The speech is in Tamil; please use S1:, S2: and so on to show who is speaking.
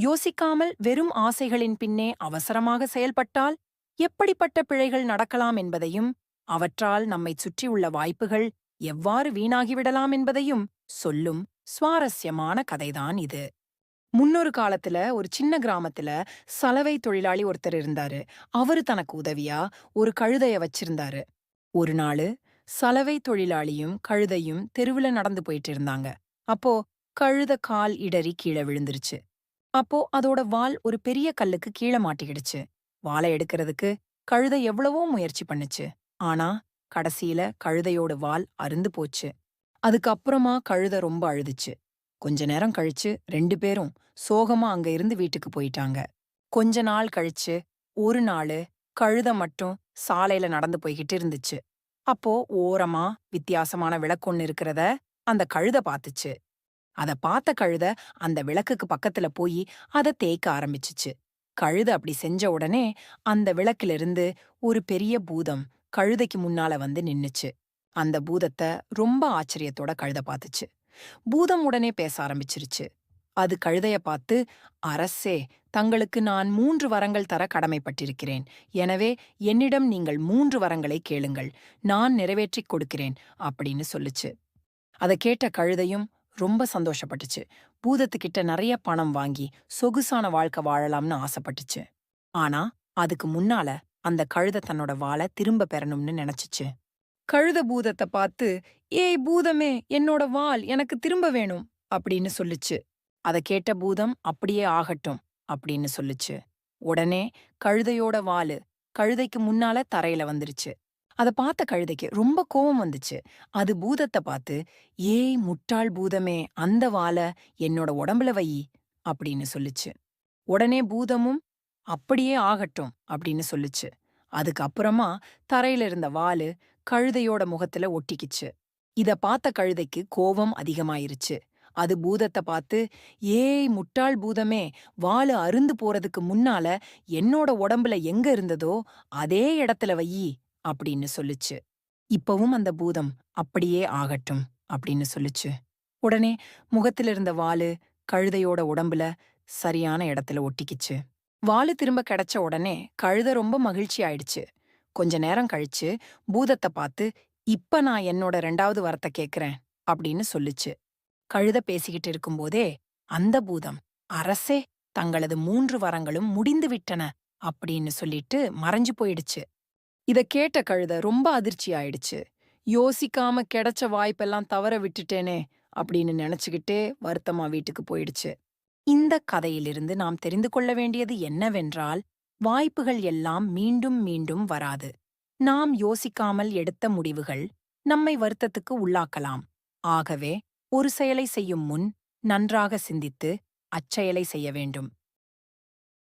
S1: யோசிக்காமல் வெறும் ஆசைகளின் பின்னே அவசரமாக செயல்பட்டால் எப்படிப்பட்ட பிழைகள் நடக்கலாம் என்பதையும் அவற்றால் நம்மைச் சுற்றியுள்ள வாய்ப்புகள் எவ்வாறு வீணாகிவிடலாம் என்பதையும் சொல்லும் சுவாரஸ்யமான கதைதான் இது. முன்னொரு காலத்துல ஒரு சின்ன கிராமத்துல சலவை தொழிலாளி ஒருத்தர் இருந்தாரு. அவரு தனக்கு உதவியா ஒரு கழுதைய வச்சிருந்தாரு. ஒரு நாளு சலவை தொழிலாளியும் கழுதையும் தெருவுல நடந்து போயிட்டு இருந்தாங்க. அப்போ கழுத கால் இடறி கீழே விழுந்துருச்சு. அப்போ அதோட வால் ஒரு பெரிய கல்லுக்கு கீழே மாட்டிக்கிடுச்சு. வாழை எடுக்கிறதுக்கு கழுதை எவ்வளவோ முயற்சி பண்ணுச்சு. ஆனா கடைசியில கழுதையோட வால் அருந்து போச்சு. அதுக்கப்புறமா கழுத ரொம்ப அழுதுச்சு. கொஞ்ச நேரம் கழிச்சு ரெண்டு பேரும் சோகமா அங்க இருந்து வீட்டுக்கு போயிட்டாங்க. கொஞ்ச நாள் கழிச்சு ஒரு நாளு கழுத மட்டும் சாலையில நடந்து போய்கிட்டு இருந்துச்சு. அப்போ ஓரமா வித்தியாசமான விளக்கொன்னு இருக்கிறத அந்த கழுத பாத்துச்சு அத பார்த்த கழுத அந்த விளக்குக்கு பக்கத்துல போய் அத தேய்க்க ஆரம்பிச்சுச்சு. கழுத அப்படி செஞ்ச உடனே அந்த விளக்கிலிருந்து ஒரு பெரிய பூதம் கழுதைக்கு முன்னால வந்து நின்னுச்சு. அந்த பூதத்தை ரொம்ப ஆச்சரியத்தோட கழுத பார்த்துச்சு. பூதம் உடனே பேச ஆரம்பிச்சிருச்சு. அது கழுதைய பார்த்து அரசே தங்களுக்கு நான் மூன்று வரங்கள் தர கடமைப்பட்டிருக்கிறேன். எனவே என்னிடம் நீங்கள் மூன்று வரங்களை கேளுங்கள். நான் நிறைவேற்றிக் கொடுக்கிறேன். அப்படின்னு சொல்லுச்சு. அதை கேட்ட கழுதையும் ரொம்ப சந்தோஷப்பட்டுச்சு. பூதத்துக்கிட்ட நிறைய பணம் வாங்கி சொகுசான வாழ்க்கை வாழலாம்னு ஆசைப்பட்டுச்சு. ஆனா அதுக்கு முன்னால அந்த கழுத தன்னோட வாழை திரும்ப பெறணும்னு நினைச்சுச்சு. கழுத பூதத்தை பார்த்து ஏய் பூதமே என்னோட வாள் எனக்கு திரும்ப வேணும் அப்படின்னு சொல்லுச்சு. அத கேட்ட பூதம் அப்படியே ஆகட்டும் அப்படின்னு சொல்லுச்சு. உடனே கழுதையோட வாலு கழுதைக்கு முன்னால தரையில வந்துருச்சு. அத பார்த்த கழுதைக்கு ரொம்ப கோவம் வந்துச்சு. அது பூதத்தை பார்த்து ஏய் முட்டாள் பூதமே அந்த வாலை என்னோட உடம்புல வை அப்படின்னு சொல்லுச்சு. உடனே பூதமும் அப்படியே ஆகட்டும் அப்படின்னு சொல்லுச்சு. அதுக்கப்புறமா தரையில இருந்த வாலு கழுதையோட முகத்துல ஒட்டிக்கிச்சு. இத பார்த்த கழுதைக்கு கோவம் அதிகமாயிருச்சு. அது பூதத்தை பார்த்து ஏய் முட்டாள் பூதமே வாலு அருந்து போறதுக்கு முன்னால என்னோட உடம்புல எங்க இருந்ததோ அதே இடத்துல வையி அப்படின்னு சொல்லுச்சு. இப்பவும் அந்த பூதம் அப்படியே ஆகட்டும் அப்படின்னு சொல்லுச்சு. உடனே முகத்திலிருந்த வாலு கழுதையோட உடம்புல சரியான இடத்துல ஒட்டிக்கிச்சு. வாலு திரும்ப கிடைச்ச உடனே கழுத ரொம்ப மகிழ்ச்சி ஆயிடுச்சு. கொஞ்ச நேரம் கழிச்சு பூதத்தை பார்த்து இப்ப நான் என்னோட ரெண்டாவது வரத்தை கேக்குறேன் அப்படின்னு சொல்லுச்சு. கழுத பேசிக்கிட்டு இருக்கும்போதே அந்த பூதம் அரசே தங்களது மூன்று வரங்களும் முடிந்து விட்டன அப்படின்னு சொல்லிட்டு மறைஞ்சு போயிடுச்சு. இத கேட்ட கழுத ரொம்ப அதிர்ச்சி ஆயிடுச்சு. யோசிக்காம கிடைச்ச வாய்ப்பெல்லாம் தவற விட்டுட்டேனே அப்படின்னு நினைச்சுக்கிட்டே வருத்தமா வீட்டுக்கு போயிடுச்சு. இந்த கதையிலிருந்து நாம் தெரிந்து கொள்ள வேண்டியது என்னவென்றால் வாய்ப்புகள் எல்லாம் மீண்டும் மீண்டும் வராது. நாம் யோசிக்காமல் எடுத்த முடிவுகள் நம்மை வருத்தத்துக்கு உள்ளாக்கலாம். ஆகவே ஒரு செயலை செய்யும் முன் நன்றாக சிந்தித்து அச்செயலை செய்ய வேண்டும்.